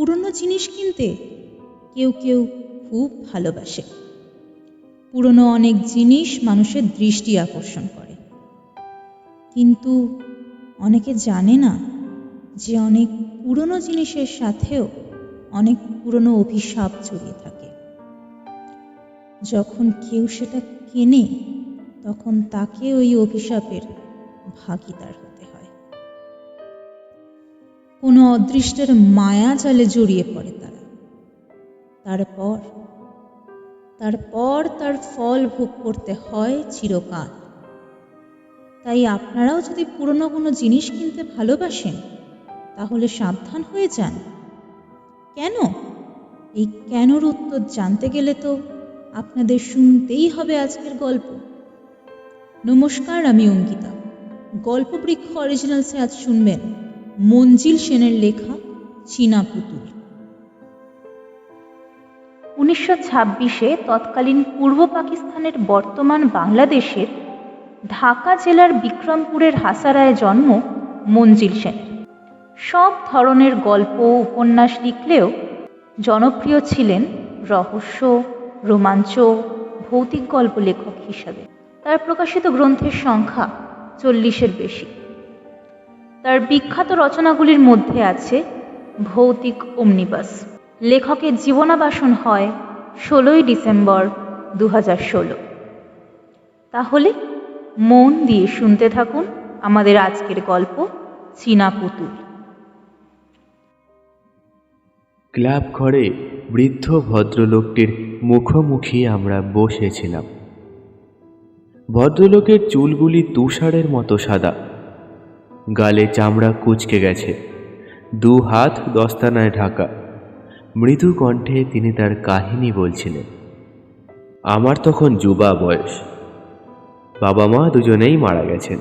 পুরনো জিনিস কিনতে কেউ কেউ খুব ভালোবাসে। পুরনো অনেক জিনিস মানুষের দৃষ্টি আকর্ষণ করে। কিন্তু অনেকে জানে না যে অনেক পুরনো জিনিসের সাথেও অনেক পুরনো অভিশাপ জড়িয়ে থাকে। যখন কেউ সেটা কেনে, তখন তাকে ওই অভিশাপের ভাগিদার হয়। কোনো অদৃষ্টের মায়া জালে জড়িয়ে পড়ে তারা। তারপর তারপর তার ফল ভোগ করতে হয় চিরকাল। তাই আপনারাও যদি পুরনো কোনো জিনিস কিনতে ভালোবাসেন, তাহলে সাবধান হয়ে যান। কেন? এই কেনর উত্তর জানতে গেলে তো আপনাদের শুনতেই হবে আজকের গল্প। নমস্কার, আমি অঙ্কিতা। গল্পবৃক্ষ অরিজিনালসে আজ শুনবেন মঞ্জিল সেনের লেখা চীনা পুতুল। উনিশশো ছাব্বিশে তৎকালীন পূর্ব পাকিস্তানের বর্তমান বাংলাদেশের ঢাকা জেলার বিক্রমপুরের হাসারায় জন্ম মঞ্জিল সেনের সব ধরনের গল্প উপন্যাস লিখলেও জনপ্রিয় ছিলেন রহস্য, রোমাঞ্চ, ভৌতিক গল্প লেখক হিসাবে। তার প্রকাশিত গ্রন্থের সংখ্যা চল্লিশের বেশি। তার বিখ্যাত রচনাগুলির মধ্যে আছে ভৌতিক অমনিবাস। লেখকের জীবনাবাসন হয় ষোলোই ডিসেম্বর দু ষোলো। তাহলে মন দিয়ে শুনতে থাকুন আমাদের আজকের গল্প চীনা পুতুল। ক্লাব ঘরে বৃদ্ধ ভদ্রলোকটির মুখোমুখি আমরা বসেছিলাম। ভদ্রলোকের চুলগুলি তুষারের মতো সাদা। গালে চামড়া কুচকে গেছে। দু হাত দস্তানায় ঢাকা। মৃদু কণ্ঠে তিনি তার কাহিনী বলছিলেন। আমার তখন যুবা বয়স। বাবা মা দুজনেই মারা গেছেন।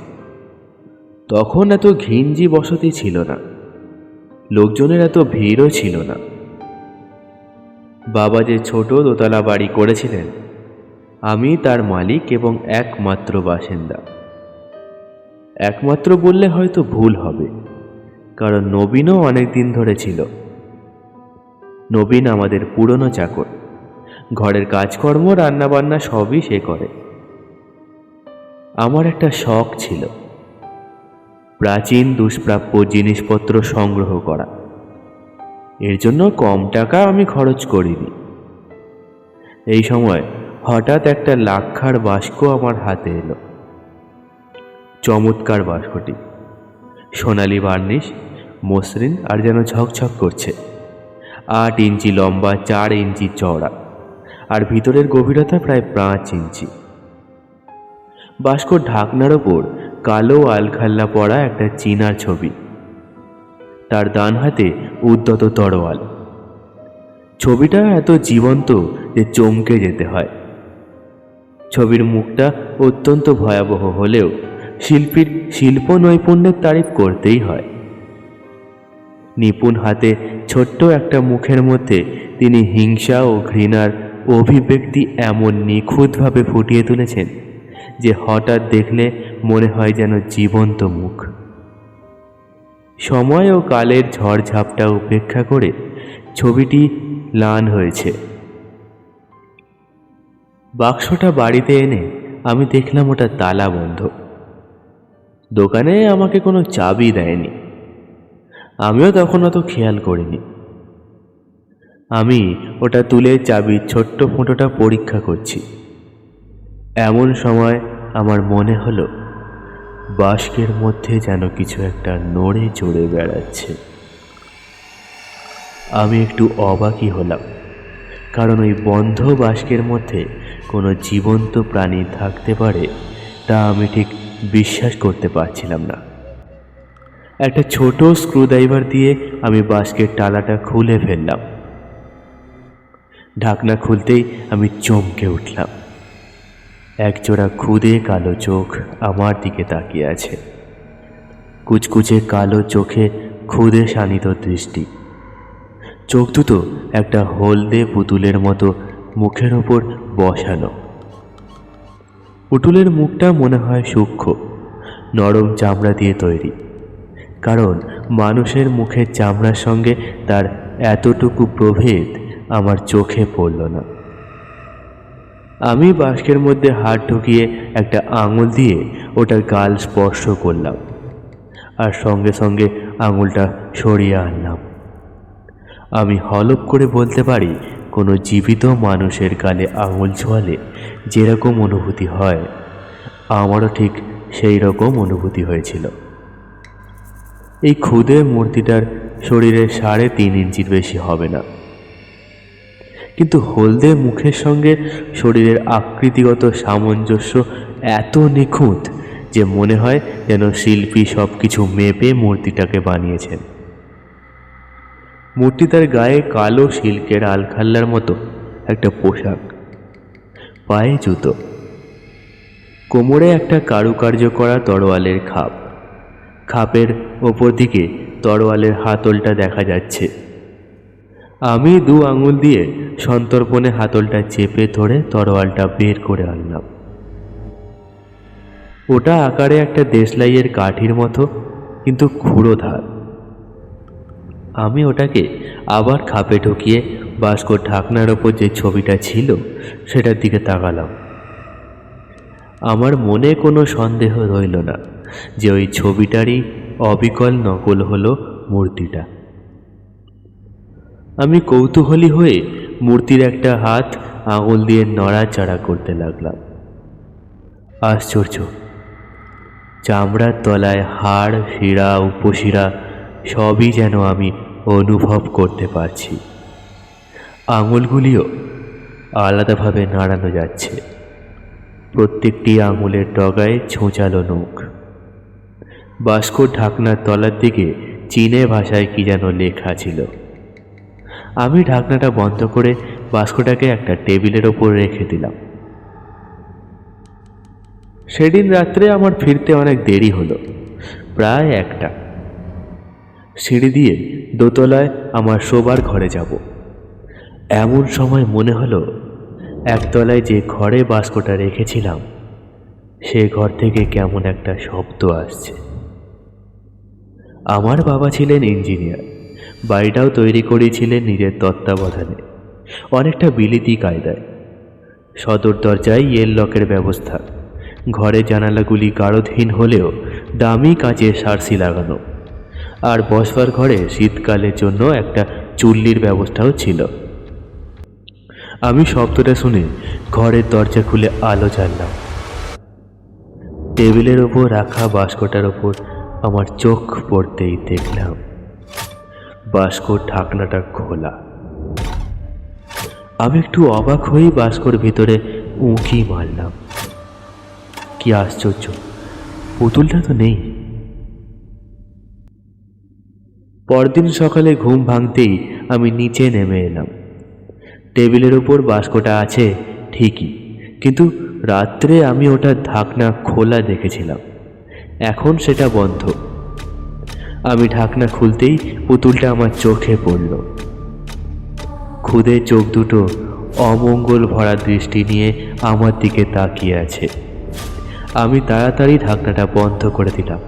তখন এত ঘিঞ্জি বসতি ছিল না। লোকজনের এত ভিড়ও ছিল না। বাবা যে ছোট দোতলা বাড়ি করেছিলেন, আমি তার মালিক এবং একমাত্র বাসিন্দা। একমাত্র বললে হয়তো ভুল হবে, কারণ নবীনও অনেক দিন ধরে ছিল। নবীন আমাদের পুরনো চাকর, ঘরের কাজকর্ম, রান্নাবান্না সবই সে করে। আমার একটা শখ ছিল, প্রাচীন দুষ্প্রাপ্য জিনিসপত্র সংগ্রহ করা। এর জন্য কম টাকা আমি খরচ করিনি। এই সময় হঠাৎ একটা লাক্ষার বাস্ক আমার হাতে এলো। চমৎকার বাস্কটি সোনালি বার্নিশ, মসৃণ আর যেন ঝকঝক করছে। আট ইঞ্চি লম্বা, চার ইঞ্চি চওড়া আর ভিতরের গভীরতা প্রায় পাঁচ ইঞ্চি। বাস্কর ঢাকনার ওপর কালো আলখাল্লা পড়া একটা চীনার ছবি। তার ডান হাতে উদ্যত তরোয়াল। ছবিটা এত জীবন্ত যে চমকে যেতে হয়। ছবির মুখটা অত্যন্ত ভয়াবহ হলেও শিল্পীর শিল্প নৈপুণ্যের তারিফ করতেই হয়। নিপুণ হাতে ছোট্ট একটা মুখের মধ্যে তিনি হিংসা ও ঘৃণার অভিব্যক্তি এমন নিখুঁতভাবে ফুটিয়ে তুলেছেন যে হঠাৎ দেখলে মনে হয় যেন জীবন্ত মুখ। সময় ও কালের ঝড়ঝাপটা উপেক্ষা করে ছবিটি লান হয়েছে। বাক্সটা বাড়িতে এনে আমি দেখলাম ওটা তালা বন্ধ। দোকানে আমাকে কোনো চাবি দেয়নি। আমিও তখন অত খেয়াল করিনি। আমি ওটা তুলে চাবির ছোট্ট ফুটোটা পরীক্ষা করছি। এমন সময় আমার মনে হলো, বাস্কের মধ্যে যেন কিছু একটা নড়ে চড়ে বেড়াচ্ছে। আমি একটু অবাকই হলাম, কারণ ওই বন্ধ বাস্কের মধ্যে কোনো জীবন্ত প্রাণী থাকতে পারে তা আমি ঠিক বিশ্বাস করতে পারছিলাম না। একটা ছোট স্ক্রুড্রাইভার দিয়ে আমি বাস্কের টালাটা খুলে ফেললাম। ঢাকনা খুলতেই আমি চমকে উঠলাম। একজোড়া খুদে কালো চোখ আমার দিকে তাকিয়ে আছে। কুচকুচে কালো চোখে খুদে শানিত দৃষ্টি। চোখ দুটো একটা হলদে পুতুলের মতো মুখের ওপর বসানো। পুতুলের মুখটা মনে হয় সূক্ষ্ম, নরম চামড়া দিয়ে তৈরি। কারণ মানুষের মুখের চামড়ার সঙ্গে তার এতটুকু প্রভেদ আমার চোখে পড়ল না। আমি বাস্কের মধ্যে হাত ঢুকিয়ে একটা আঙুল দিয়ে ওটার গাল স্পর্শ করলাম আর সঙ্গে সঙ্গে আঙুলটা সরিয়ে আনলাম। আমি হলপ করে বলতে পারি কোনো জীবিত মানুষের গালে আঙুল ছোঁয়ালে যেরকম অনুভূতি হয়, আমারও ঠিক সেই রকম অনুভূতি হয়েছিল। এই ক্ষুদে মূর্তিটার শরীরে সাড়ে তিন ইঞ্চির বেশি হবে না। কিন্তু হলদে মুখের সঙ্গে শরীরের আকৃতিগত সামঞ্জস্য এত নিখুঁত যে মনে হয় যেন শিল্পী সব কিছু মেপে মূর্তিটাকে বানিয়েছেন। মূর্তিটার গায়ে কালো সিল্কের আলখাল্লার মতো, একটা পোশাক, পায়ে জুতো, কোমরে একটা কারুকার্য করা তরোয়ালের খাপ। খাপের ওপর দিকে তরোয়ালের হাতলটা দেখা যাচ্ছে। আমি দু আঙুল দিয়ে সন্তর্পণে হাতলটা চেপে ধরে তরোয়ালটা বের করে আনলাম। ওটা আকারে একটা দেশলাইয়ের কাঠির মতো, কিন্তু খুঁড়ো ধার আমি ওটাকে আবার খাপে ঢুকিয়ে বাস্কো ঢাকনার ওপর যে ছবিটা ছিল, সেটার দিকে তাকালাম। আমার মনে কোনো সন্দেহ রইল না যে ওই ছবিটারই অবিকল নকল হলো মূর্তিটা। আমি কৌতূহলী হয়ে মূর্তির একটা হাত আঙুল দিয়ে নড়াচড়া করতে লাগলাম। আশ্চর্য, চামড়ার তলায় হাড়, শিরা, উপশিরা সবই যেন আমি অনুভব করতে পারছি। আঙুলগুলিও আলাদাভাবে নাড়ানো যাচ্ছে। প্রত্যেকটি আঙুলের ডগায় ছোঁচালো নখ। বাস্কোর ঢাকনার তলার দিকে চীনে ভাষায় কি যেন লেখা ছিল। আমি ঢাকনাটা বন্ধ করে বাস্কটাকে একটা টেবিলের ওপর রেখে দিলাম। সেদিন রাত্রে আমার ফিরতে অনেক দেরি হলো, প্রায় একটা। সিঁড়ি দিয়ে দোতলায় আমার শোবার ঘরে যাব। এমন সময় মনে হলো, একতলায় যে ঘরে বাস্কটা রেখেছিলাম, সে ঘর থেকে কেমন একটা শব্দ আসছে। আমার বাবা ছিলেন ইঞ্জিনিয়ার, বাড়িটাও তৈরি করেছিলেন নিজের তত্ত্বাবধানে। অনেকটা বিলিতি কায়দায়। সদর দরজায় ইয়েল লকের ব্যবস্থা। ঘরে জানালাগুলি গারদহীন হলেও দামি কাঁচের সারসি লাগানো। আর বসবার ঘরে শীতকালের জন্য একটা চুল্লির ব্যবস্থাও ছিল। আমি শব্দটা শুনে ঘরের দরজা খুলে আলো জ্বাললাম। টেবিলের ওপর রাখা বাস্কটার ওপর আমার চোখ পড়তেই দেখলাম। বাস্কোর ঢাকনাটা খোলা। আমি একটু অবাক হয়েই বাস্কর ভিতরে উঁকি মারলাম। কি আশ্চর্য, পুতুলটা তো নেই। পরদিন সকালে ঘুম ভাঙতেই আমি নিচে নেমে এলাম। টেবিলের উপর বাস্কটা আছে ঠিকই, কিন্তু রাত্রে আমি ওটার ঢাকনা খোলা দেখেছিলাম। এখন সেটা বন্ধ। আমি ঢাকনা খুলতেই পুতুলটা আমার চোখে পড়ল। খুদে চোখ দুটো অমঙ্গল ভরা দৃষ্টি নিয়ে আমার দিকে তাকিয়ে আছে। আমি তাড়াতাড়ি ঢাকনাটা বন্ধ করে দিলাম।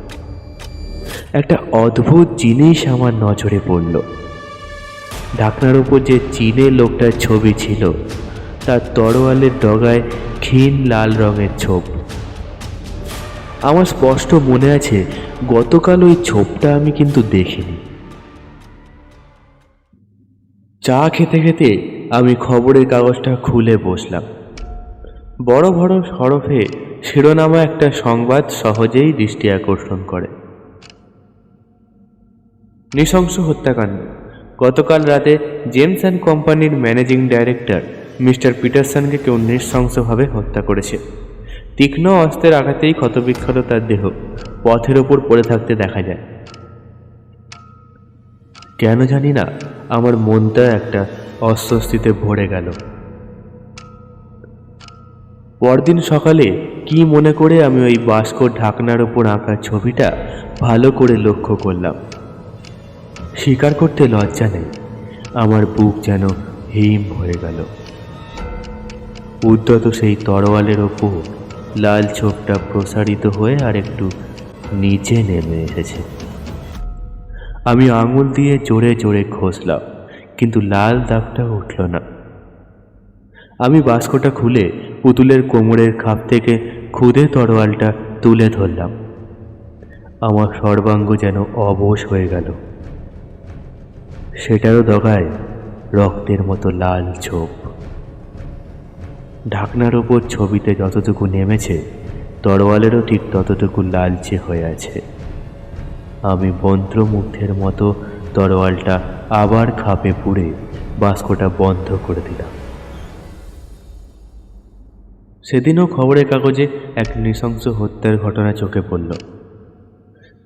একটা অদ্ভুত জিনিস আমার নজরে পড়ল। ঢাকনার উপর যে চীনে লোকটার ছবি ছিল, তার তরোয়ালের ডগায় ক্ষীণ লাল রঙের ছোপ। আমার স্পষ্ট মনে আছে, গতকাল ওই ছোপটা আমি কিন্তু দেখিনি। চা খেতে খেতে আমি খবরের কাগজটা খুলে বসলাম। বড় বড় সরফে শিরোনামা একটা সংবাদ সহজেই দৃষ্টি আকর্ষণ করে। নৃশংস হত্যাকাণ্ড। গতকাল রাতে জেমস অ্যান্ড কোম্পানির ম্যানেজিং ডাইরেক্টর মিস্টার পিটারসনকে কেউ নৃশংসভাবে হত্যা করেছে। তীক্ষ্ণ অস্ত্রের আঘাতেই ক্ষতবিক্ষত তার দেহ পথের ওপর পড়ে থাকতে দেখা যায়। কেন জানি না, আমার মনটা একটা অস্বস্তিতে ভরে গেল। পরদিন সকালে কি মনে করে আমি ওই বাস্কর ঢাকনার ওপর আঁকা ছবিটা ভালো করে লক্ষ্য করলাম। স্বীকার করতে লজ্জা নেই। আমার বুক যেন হিম হয়ে গেল। উদ্যত সেই তরোয়ালের ওপর লাল ছোপটা প্রসারিত হয়ে আর একটু নিচে নেমে এসেছে। আমি আঙুল দিয়ে জোরে জোরে খসলাম, কিন্তু লাল দাগটা উঠল না। আমি বাস্কটা খুলে পুতুলের কোমরের খাপ থেকে খুদে তরোয়ালটা তুলে ধরলাম। আমার সর্বাঙ্গ যেন অবশ হয়ে গেল। সেটারও দগায় রক্তের মতো লাল ছোপ। ঢাকনার ওপর ছবিতে যতটুকু নেমেছে, তরোয়ালেরও ঠিক ততটুকু লালচে হয়ে আছে। আমি মন্ত্রমুগ্ধের মতো তরোয়ালটা আবার খাপে পুড়ে বাস্কটা বন্ধ করে দিলাম। সেদিনও খবরের কাগজে এক নৃশংস হত্যার ঘটনা চোখে পড়ল।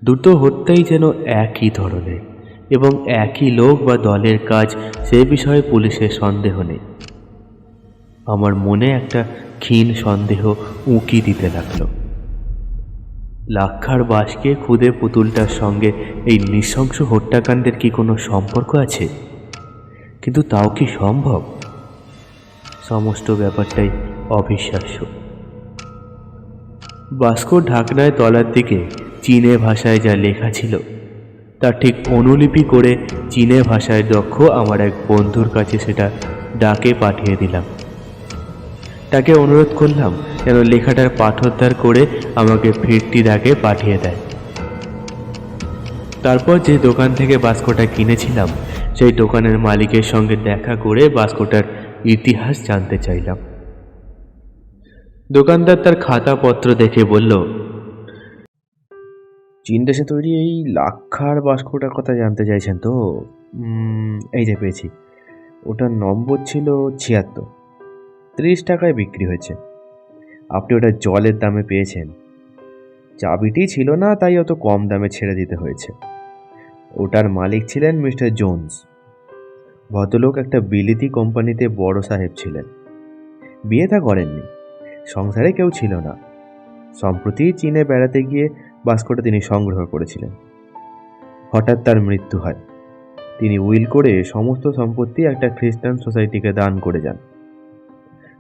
দুটো হত্যাই যেন একই ধরনের। এবং একই লোক বা দলের কাজ, সে বিষয়ে পুলিশের সন্দেহ নেই। আমার মনে একটা ক্ষীণ সন্দেহ উঁকি দিতে লাগল। লাক্ষার বাসকে খুদে পুতুলটার সঙ্গে এই নৃশংস হত্যাকাণ্ডের কি কোনো সম্পর্ক আছে? কিন্তু তাও কি সম্ভব? সমস্ত ব্যাপারটাই অবিশ্বাস্য। বাস্কোর ঢাকনায় তলার দিকে চীনে ভাষায় যা লেখা ছিল তার ঠিক অনুলিপি করে চীনে ভাষায় দক্ষ আমার এক বন্ধুর কাছে সেটা ডাকে পাঠিয়ে দিলাম। তাকে অনুরোধ করলাম যেন লেখাটার পাঠোদ্ধার করে আমাকে ফিরতি ডাকে পাঠিয়ে দেয়। তারপর যে দোকান থেকে বাস্কটা কিনেছিলাম, সেই দোকানের মালিকের সঙ্গে দেখা করে বাস্কটার ইতিহাস জানতে চাইলাম। দোকানদার তার খাতাপত্র দেখে বলল চীন দেশে তৈরি এই লাক্ষার বাস্কটার কথা জানতে চাইছেন তো? এই যে পেয়েছি। ওটার নম্বর ছিল ছিয়াত্তর। ত্রিশ টাকায় বিক্রি হয়েছে। আপনি ওটা জলের দামে পেয়েছেন। চাবিটি ছিল না, তাই অত কম দামে ছেড়ে দিতে হয়েছে। ওটার মালিক ছিলেন মিস্টার জোন্স। ভদ্রলোক একটা বিলিতি কোম্পানিতে বড় সাহেব ছিলেন। বিয়ে থা করেননি। সংসারে কেউ ছিল না। সম্প্রতি চীনে বেড়াতে গিয়ে বাস্কটা তিনি সংগ্রহ করেছিলেন। হঠাৎ তার মৃত্যু হয়। তিনি উইল করে সমস্ত সম্পত্তি একটা খ্রিস্টান সোসাইটিকে দান করে যান।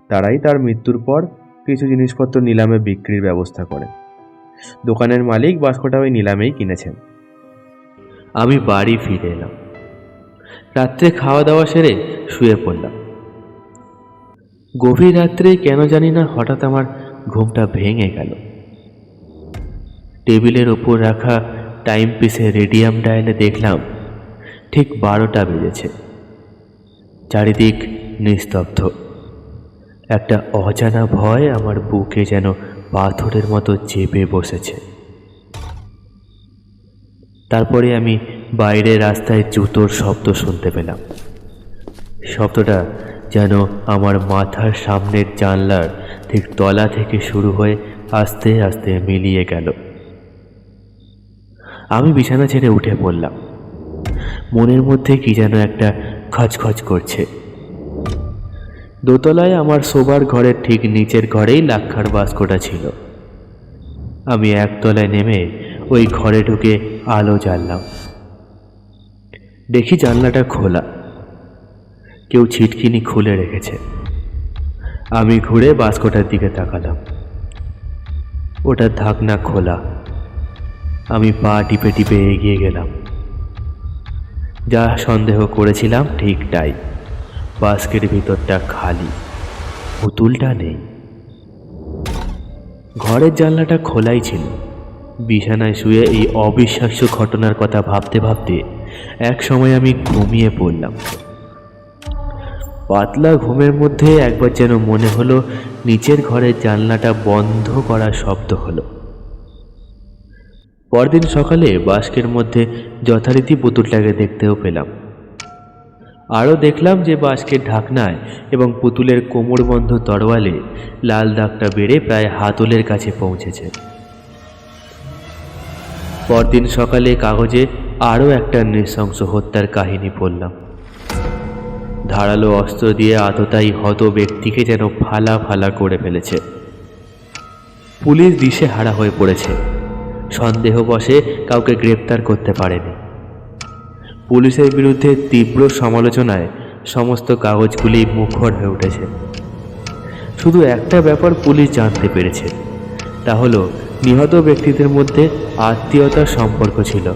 তারাই তার মৃত্যুর পর কিছু জিনিসপত্র নিলামে বিক্রির ব্যবস্থা করেন। দোকানের মালিক বাস্কটা ওই নিলামেই কিনেছেন। আমি বাড়ি ফিরে এলাম। রাত্রে খাওয়া দাওয়া সেরে শুয়ে পড়লাম। গভীর রাত্রে কেন জানি না হঠাৎ আমার ঘুমটা ভেঙে গেল। টেবিলের ওপর রাখা টাইম পিসে রেডিয়াম ডায়ালে দেখলাম, ঠিক বারোটা বেজেছে। চারিদিক নিস্তব্ধ। একটা অজানা ভয় আমার বুকে যেন পাথরের মতো চেপে বসেছে। তারপরে আমি বাইরে রাস্তায় জুতোর শব্দ শুনতে পেলাম। শব্দটা যেন আমার মাথার সামনের জানলার ঠিক তলা থেকে শুরু হয়ে আস্তে আস্তে মিলিয়ে গেল। আমি বিছানা ছেড়ে উঠে পড়লাম। মনের মধ্যে কি যেন একটা খচখচ করছে। দোতলায় আমার শোবার ঘরের ঠিক নিচের ঘরেই লাক্ষার বাস্কটা ছিল। আমি একতলায় নেমে ওই ঘরে ঢুকে আলো জ্বাললাম। দেখি জানলাটা খোলা। কেউ ছিটকিনি খুলে রেখেছে। আমি ঘুরে বাস্কটার দিকে তাকালাম। ওটার ঢাকনা খোলা। আমি পা টিপে টিপে এগিয়ে গেলাম। যা সন্দেহ করেছিলাম ঠিক তাই। বাস্কের ভিতরটা খালি, পুতুলটা নেই। ঘরের জানলাটা খোলাই ছিল। বিছানায় শুয়ে এই অবিশ্বাস্য ঘটনার কথা ভাবতে ভাবতে এক সময় আমি ঘুমিয়ে পড়লাম। পাতলা ঘুমের মধ্যে একবার যেন মনে হলো, নিচের ঘরের জানলাটা বন্ধ করার শব্দ হলো। পরদিন সকালে বাস্কের মধ্যে যথারীতি পুতুলটাকে দেখতেও পেলাম। আরও দেখলাম যে বাস্কের ঢাকনায় এবং পুতুলের কোমরবন্ধ তরোয়ালে লাল দাগটা বেড়ে প্রায় হাতলের কাছে পৌঁছেছে। পরদিন সকালে কাগজে আরও একটা নৃশংস হত্যার কাহিনী পড়লাম। ধারালো অস্ত্র দিয়ে আততায়ী হত ব্যক্তিকে যেন ফালা ফালা করে ফেলেছে। পুলিশ দিশে হারা হয়ে পড়েছে। সন্দেহ বসে কাউকে গ্রেপ্তার করতে পারেনি। পুলিশের বিরুদ্ধে তীব্র সমালোচনায় সমস্ত কাগজগুলি মুখর হয়ে উঠেছে। শুধু একটা ব্যাপার পুলিশ জানতে পেরেছে, তা হলো নিহত ব্যক্তিদের মধ্যে আত্মীয়তার সম্পর্ক ছিল।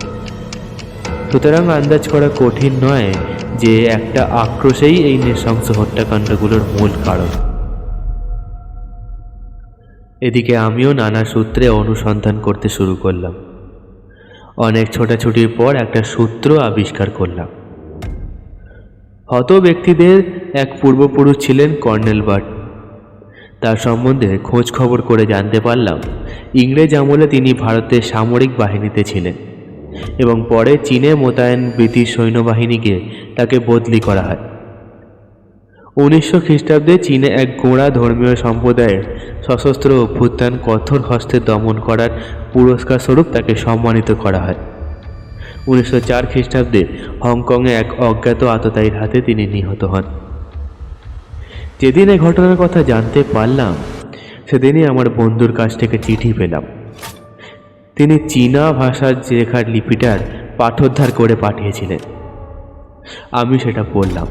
সুতরাং আন্দাজ করা কঠিন নয় যে একটা আক্রোশেই এই নৃশংস হত্যাকাণ্ডগুলোর মূল কারণ। এদিকে আমিও নানা সূত্রে অনুসন্ধান করতে শুরু করলাম। অনেক ছোটাছুটির পর একটা সূত্র আবিষ্কার করলাম। হত ব্যক্তিদের এক পূর্বপুরুষ ছিলেন কর্নেল বাট তার সম্বন্ধে খোঁজ খবর করে জানতে পারলাম, ইংরেজ আমলে তিনি ভারতের সামরিক বাহিনীতে ছিলেন এবং পরে চীনে মোতায়েন ব্রিটিশ সৈন্যবাহিনীকে তাকে বদলি করা হয়। উনিশশো খ্রিস্টাব্দে চীনে এক গোড়া ধর্মীয় সম্প্রদায়ের সশস্ত্র অভ্যুত্থান কঠোর হস্তে দমন করার পুরস্কার স্বরূপ তাকে সম্মানিত করা হয়। উনিশশো চার খ্রিস্টাব্দে হংকংয়ে এক অজ্ঞাত আততায়ীর হাতে তিনি নিহত হন। যেদিন এই ঘটনার কথা জানতে পারলাম, সেদিনই আমার বন্ধুর কাছ থেকে চিঠি পেলাম। তিনি চীনা ভাষার লেখার লিপিটার পাঠোদ্ধার করে পাঠিয়েছিলেন। আমি সেটা পড়লাম।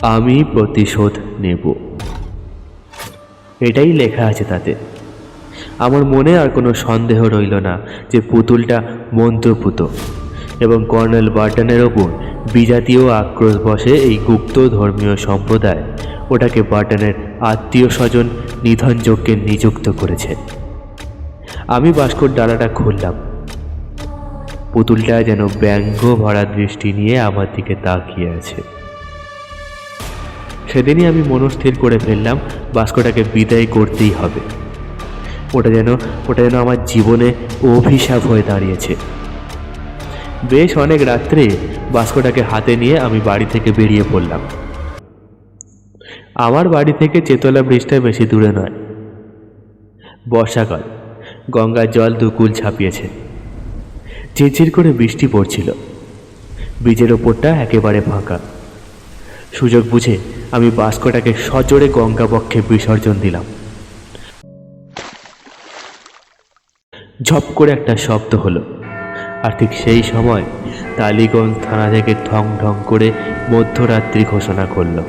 আমি প্রতিশোধ নেব। এটাই লেখা আছে তাতে। আমার মনে আর কোনো সন্দেহ রইল না যে পুতুলটা মন্ত্রপুত এবং কর্নেল বার্টনের ওপর বিজাতীয় আক্রোশ বসে এই গুপ্ত ধর্মীয় সম্প্রদায় ওটাকে বার্টনের আত্মীয় স্বজন নিধনযজ্ঞে নিযুক্ত করেছে। আমি বাস্কর ডালাটা খুললাম। পুতুলটা যেন ব্যঙ্গ ভরা দৃষ্টি নিয়ে আমার দিকে তাকিয়ে আছে। সেদিনই আমি মনস্থির করে ফেললাম, বাস্কটাকে বিদায় করতেই হবে। ওটা যেন ওটা যেন আমার জীবনে অভিশাপ হয়ে দাঁড়িয়েছে। বেশ অনেক রাত্রে বাস্কটাকে হাতে নিয়ে আমি বাড়ি থেকে বেরিয়ে পড়লাম। আমার বাড়ি থেকে চেতলা ব্রিজটা বেশি দূরে নয়। বর্ষাকাল, গঙ্গার জল দুকুল ছাপিয়েছে। ঝিরঝির করে বৃষ্টি পড়ছিল। ব্রিজের ওপরটা একেবারে ফাঁকা। সুযোগ বুঝে আমি বাস্কটাকে সজোরে গঙ্গা বক্ষে বিসর্জন দিলাম। ঝপ করে একটা শব্দ হলো, আর ঠিক সেই সময় টালিগঞ্জ থানা থেকে ঠং ঠং করে মধ্যরাত্রি ঘোষণা করল।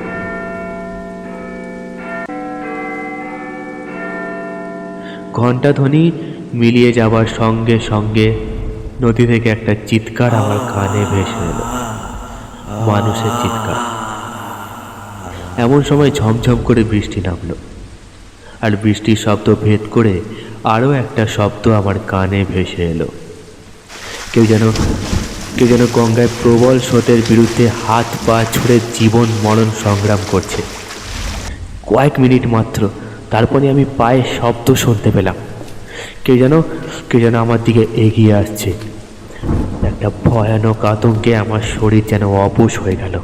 ঘণ্টাধ্বনি মিলিয়ে যাবার সঙ্গে সঙ্গে নদী থেকে একটা চিৎকার আমার কানে ভেসে এলো। মানুষের চিৎকার। এমন সময় ঝমঝম করে বৃষ্টি নামলো। আর বৃষ্টির শব্দ ভেদ করে আরও একটা শব্দ আমার কানে ভেসে এলো। কেউ যেন কেউ যেন গঙ্গায় প্রবল স্রোতের বিরুদ্ধে হাত পা ছুড়ে জীবন মরণ সংগ্রাম করছে। কয়েক মিনিট মাত্র, তারপরে আমি পায়ে শব্দ শুনতে পেলাম। কেউ যেন কেউ যেন আমার দিকে এগিয়ে আসছে। একটা ভয়ানক আতঙ্কে আমার শরীর যেন অবশ হয়ে গেল।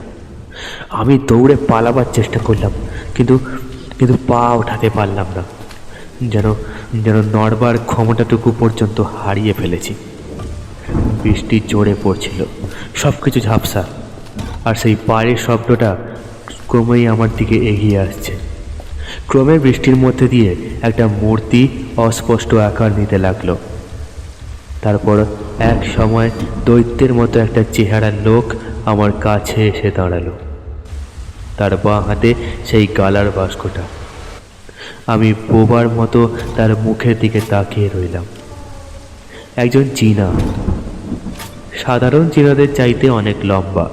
আমি দৌড়ে পালাবার চেষ্টা করলাম, কিন্তু কিন্তু পা ওঠাতে পারলাম না। যেন যেন নড়বার ক্ষমতাটুকু পর্যন্ত হারিয়ে ফেলেছি। বৃষ্টি জোরে পড়ছিল সব কিছু ঝাপসা, আর সেই পায়ের শব্দটা ক্রমেই আমার দিকে এগিয়ে আসছে। ক্রমে বৃষ্টির মধ্যে দিয়ে একটা মূর্তি অস্পষ্ট আকার নিতে লাগল। তারপর এক সময় দৈত্যের মতো একটা চেহারার লোক আমার কাছে এসে দাঁড়াল। তার বাঁ হাতে সেই গালার বাস্কটা। আমি বোবার মতো তার মুখের দিকে তাকিয়ে রইলাম। একজন চীনা সাধারণ চীনাদের চাইতে অনেক লম্বা।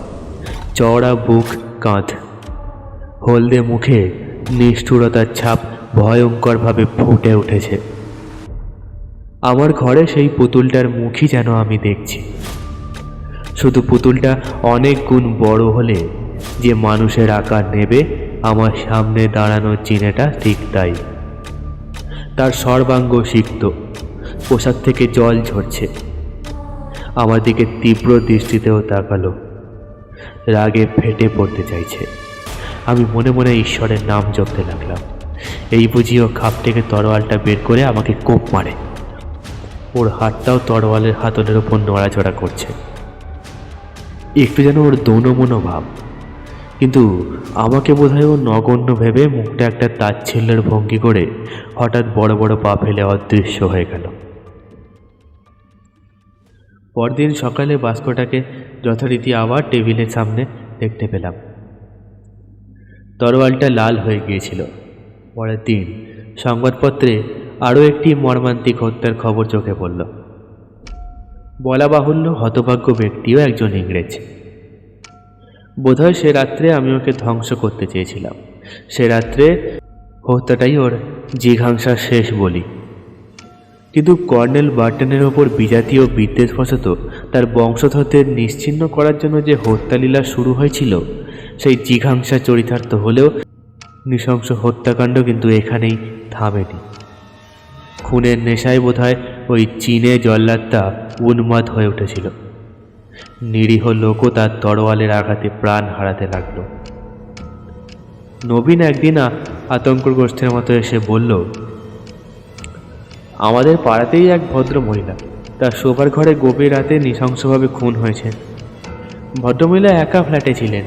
চওড়া বুক, কাঁধ। হলদে মুখে নিষ্ঠুরতার ছাপ ভয়ঙ্করভাবে ফুটে উঠেছে। আমার ঘরে সেই পুতুলটার মুখই যেন আমি দেখছি। শুধু পুতুলটা অনেক গুণ বড় হলে যে মানুষের আকার নেবে, আমার সামনে দাঁড়ানো চিনেটা ঠিক তাই। তার সর্বাঙ্গ সিক্ত, পোশাক থেকে জল ঝরছে। আমার দিকে তীব্র দৃষ্টিতেও তাকালো। রাগে ফেটে পড়তে চাইছে। আমি মনে মনে ঈশ্বরের নাম জপতে লাগলাম। এই বুঝিও খাপ থেকে তরোয়ালটা বের করে আমাকে কোপ মারে। ওর হাতটাও তরোয়ালের হাতলের ওপর নড়াচড়া করছে। একটু যেন ওর দৌনমনো ভাব কিন্তু আমাকে বোধহয় ও নগণ্য ভেবে মুখটা একটা তাচ্ছিল্যের ভঙ্গি করে হঠাৎ বড় বড় পা ফেলে অদৃশ্য হয়ে গেল। পরদিন সকালে বাস্কটাকে যথারীতি আবার টেবিলের সামনে দেখতে পেলাম। তরোয়ালটা লাল হয়ে গিয়েছিল। পরের দিন সংবাদপত্রে আরও একটি মর্মান্তিক হত্যার খবর চোখে পড়ল। বলা বাহুল্য হতভাগ্য ব্যক্তিও একজন ইংরেজ। বোধহয় সে রাত্রে আমি ওকে ধ্বংস করতে চেয়েছিলাম। সে রাত্রে হত্যাটাই ওর জিঘাংসার শেষ বলি। কিন্তু কর্নেল বার্টনের ওপর বিজাতীয় বিদ্বেষবশত তার বংশধরদের নিশ্চিন্ন করার জন্য যে হত্যালীলা শুরু হয়েছিল, সেই জিঘাংসা চরিতার্থ হলেও নৃশংস হত্যাকাণ্ড কিন্তু এখানেই থামেনি। খুনের নেশায় বোধহয় ওই চীনে জল্লাদটা উন্মাদ হয়ে উঠেছিল। নিরীহ লোকও তার তরোয়ালের আঘাতে প্রাণ হারাতে লাগল। নবীন একদিন আতঙ্কগ্রস্তের মতো এসে বলল, আমাদের পাড়াতেই এক ভদ্র মহিলা তার শোবার ঘরে গভীর রাতে নৃশংসভাবে খুন হয়েছে। ভদ্রমহিলা একা ফ্ল্যাটে ছিলেন।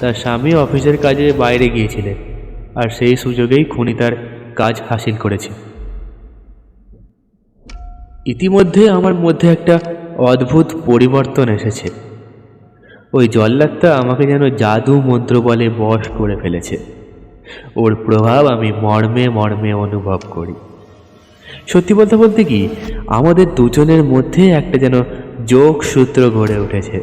তার স্বামী অফিসের কাজে বাইরে গিয়েছিলেন আর সেই সুযোগেই খুনি তার কাজ হাসিল করেছে। ইতিমধ্যে আমার মধ্যে একটা অদ্ভুত পরিবর্তন এসেছে। ওই জল্লাদটা আমাকে যেন জাদু মন্ত্র বলে বশ করে ফেলেছে। ওর প্রভাব আমি মর্মে মর্মে অনুভব করি। সত্যি বলতে বলতে কি, আমাদের দুজনের মধ্যে একটা যেন যোগ সূত্র গড়ে উঠেছে।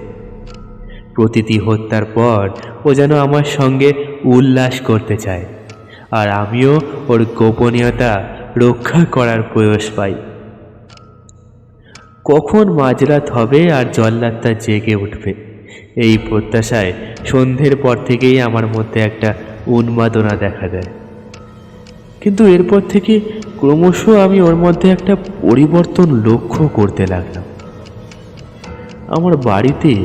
প্রতিটি হত্যার পর ও যেন আমার সঙ্গে উল্লাস করতে চায়। আর আমিও ওর গোপনীয়তা রক্ষা করার প্রয়াস পাই। কখন মাঝরাত হবে আর জল্লাদটা জেগে উঠবে? এই প্রত্যাশায় সন্ধ্যের পর থেকেই আমার মধ্যে একটা উন্মাদনা দেখা দেয়। কিন্তু এরপর থেকে ক্রমশ আমি ওর মধ্যে একটা পরিবর্তন লক্ষ্য করতে লাগলাম। আমার বাড়িতে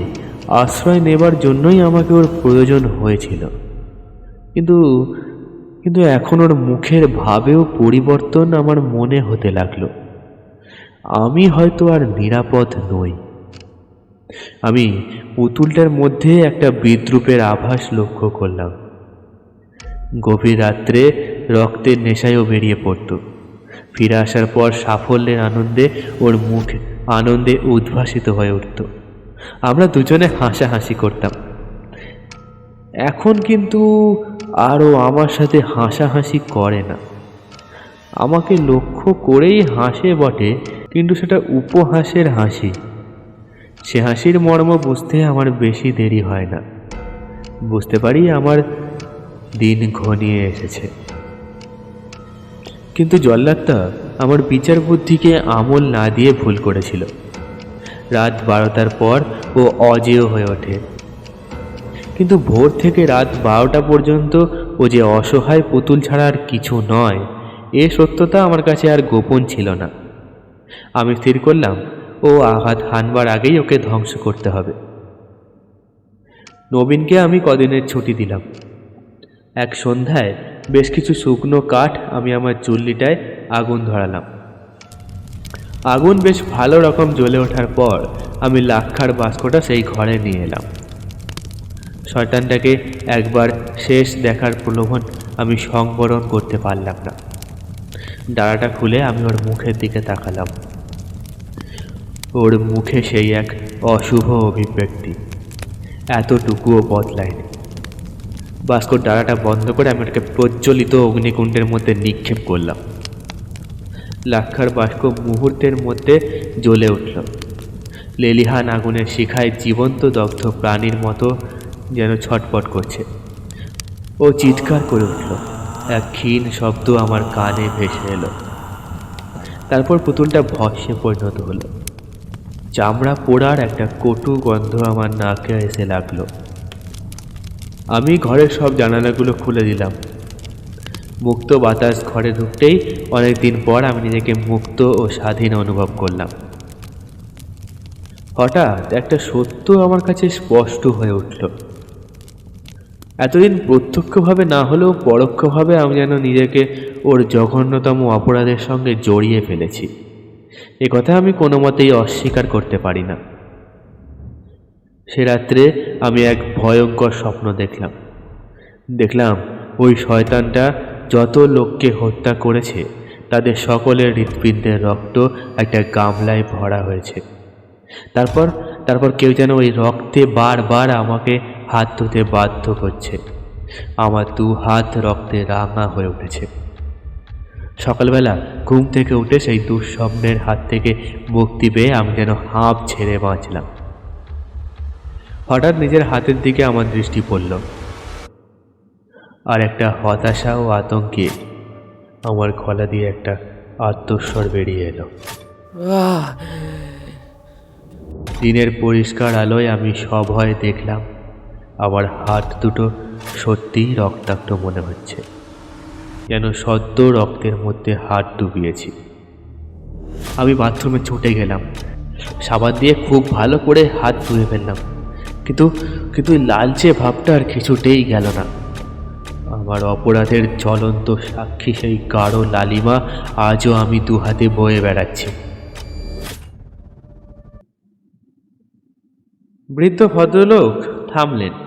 আশ্রয় নেবার জন্যই আমাকে ওর প্রয়োজন হয়েছিল। কিন্তু কিন্তু এখন ওর মুখের ভাবেও পরিবর্তন আমার মনে হতে লাগল। আমি হয়তো আর নিরাপদ নই। আমি পুতুলটার মধ্যে একটা বিদ্রুপের আভাস লক্ষ্য করলাম। গভীর রাত্রে রক্তের নেশায়ও বেরিয়ে পড়ত। ফিরে আসার পর সাফল্যের আনন্দে ওর মুখ আনন্দে উদ্ভাসিত হয়ে উঠত। আমরা দুজনে হাসাহাসি করতাম। এখন কিন্তু আরও আমার সাথে হাসাহাসি করে না। আমাকে লক্ষ্য করেই হাসে বটে কিন্তু সেটা উপহাসের হাসি। সে হাসির মর্ম বুঝতে আমার বেশি দেরি হয় না। বুঝতে পারি আমার দিন ঘনিয়ে এসেছে। কিন্তু জল্লাদটা আমার বিচার বুদ্ধিকে আমল না দিয়ে ভুল করেছিল। রাত বারোটার পর ও অজেয় হয়ে ওঠে। কিন্তু ভোর থেকে রাত বারোটা পর্যন্ত ও যে অসহায় পুতুল ছাড়া আর কিছু নয়, এ সত্যতা আমার কাছে আর গোপন ছিল না। আমি স্থির করলাম, ও আঘাত হানবার আগেই ওকে ধ্বংস করতে হবে। নবীনকে আমি কদিনের ছুটি দিলাম। এক সন্ধ্যায় বেশ কিছু শুকনো কাঠ আমি আমার চুল্লিটায় আগুন ধরালাম। আগুন বেশ ভালো রকম জ্বলে ওঠার পর আমি লাক্ষার বাস্কটা সেই ঘরে নিয়ে এলাম। শয়তানটাকে একবার শেষ দেখার প্রলোভন আমি সংবরণ করতে পারলাম না। ডালাটা খুলে আমি ওর মুখের দিকে তাকালাম। ওর মুখে সেই এক অশুভ অভিব্যক্তি। এতটুকুও বদলায়নি। বাস্কর ডালাটা বন্ধ করে আমি ওটাকে প্রজ্বলিত অগ্নিকুণ্ডের মধ্যে নিক্ষেপ করলাম। লাক্ষার বাস্ক মুহূর্তের মধ্যে জ্বলে উঠল। লেলিহান আগুনের শিখায় জীবন্ত দগ্ধ প্রাণীর মতো যেন ছটপট করছে। ও চিৎকার করে উঠল। এক ক্ষীণ শব্দ আমার কানে ভেসে এলো। তারপর পুতুলটা ভস্যে পরিণত হলো। চামড়া পোড়ার একটা কটু গন্ধ আমার নাকে এসে লাগল। আমি ঘরের সব জানালাগুলো খুলে দিলাম। মুক্ত বাতাস ঘরে ঢুকতেই অনেকদিন পর আমি নিজেকে মুক্ত ও স্বাধীন অনুভব করলাম। হঠাৎ একটা সত্য আমার কাছে স্পষ্ট হয়ে উঠল। এতদিন প্রত্যক্ষভাবে না হলেও পরোক্ষভাবে আমি যেন নিজেকে ওর জঘন্যতম অপরাধের সঙ্গে জড়িয়ে ফেলেছি। এ কথা আমি কোনো মতেই অস্বীকার করতে পারি না। সে রাত্রে আমি এক ভয়ঙ্কর স্বপ্ন দেখলাম। দেখলাম ওই শয়তানটা যত লোককে হত্যা করেছে, তাদের সকলের হৃৎপিণ্ডের রক্ত একটা গামলায় ভরা হয়েছে। তারপর তারপর কেউ যেন ওই রক্তে বারবার আমাকে হাত ধুতে বাধ্য করছে আমার দু হাত রক্তে রাঙা হয়ে উঠেছে। সকালবেলা ঘুম থেকে উঠে সেই দুঃস্বপ্নের হাত থেকে মুক্তি পেয়ে আমি যেন হাঁপ ছেড়ে বাঁচলাম। হঠাৎ নিজের হাতের দিকে আমার দৃষ্টি পড়ল। আর একটা হতাশা ও আতঙ্কে আমার গলা দিয়ে একটা আত্মস্বর বেরিয়ে এলো। দিনের পরিষ্কার আলোয় আমি সভয় দেখলাম। আমার হাত দুটো সত্যিই রক্তাক্ত মনে হচ্ছে। যেন সদ্য রক্তের মধ্যে হাত ডুবিয়েছি। আমি বাথরুমে ছুটে গেলাম। সাবান দিয়ে খুব ভালো করে হাত ধুয়ে ফেললাম। কিন্তু কিন্তু লালচে ভাবটা আর কিছুতেই গেল না। আমার অপরাধের জ্বলন্ত সাক্ষী সেই গাঢ় লালিমা আজও আমি দু হাতে বয়ে বেড়াচ্ছি। বৃদ্ধ ভদ্রলোক থামলেন।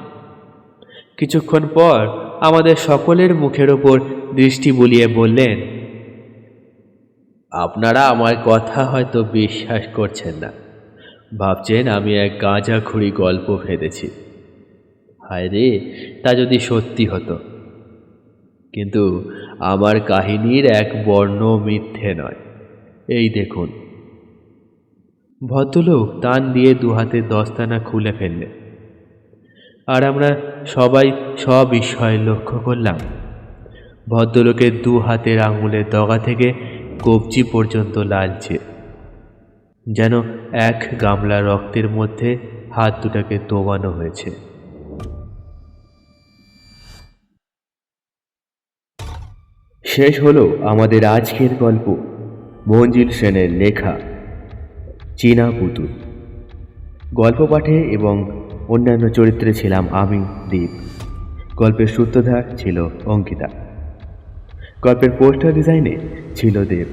কিছুক্ষণ পর আমাদের সকলের মুখের ওপর দৃষ্টি বুলিয়ে বললেন, আপনারা আমার কথা হয়তো বিশ্বাস করছেন না। ভাবছেন আমি এক গাঁজাখুরি গল্প ভেদেছি হায় রে, তা যদি সত্যি হতো। কিন্তু আমার কাহিনীর এক বর্ণ মিথ্যে নয়। এই দেখুন। ভদ্রলোক তান দিয়ে দুহাতে দস্তানা খুলে ফেললেন। আর আমরা সবাই সবিস্ময়ে লক্ষ্য করলাম। ভদ্রলোকের দু হাতের আঙুলের দগা থেকে কবজি পর্যন্ত লালচে। যেন এক গামলা রক্তের মধ্যে হাত দুটাকে দোবানো হয়েছে। শেষ হলো আমাদের আজকের গল্প, মঞ্জিল সেনের লেখা, চীনা পুতুল। গল্প পাঠে এবং অন্যান্য চরিত্রে ছিলাম আমি দীপ। গল্পের সূত্রধার ছিল অঙ্কিতা। গল্পের পোস্টার ডিজাইনে ছিল দেব।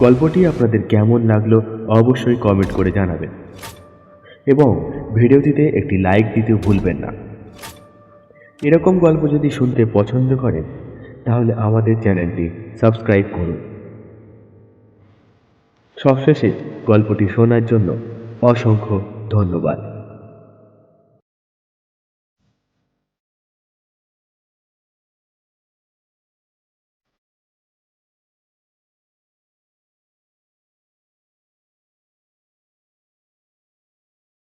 গল্পটি আপনাদের কেমন লাগল অবশ্যই কমেন্ট করে জানাবেন। এবং ভিডিওটিতে একটি লাইক দিতে ভুলবেন না। এরকম গল্প যদি শুনতে পছন্দ করেন, তাহলে আমাদের চ্যানেলটি সাবস্ক্রাইব করুন। সবশেষে গল্পটি শোনার জন্য অসংখ্য ধন্যবাদ।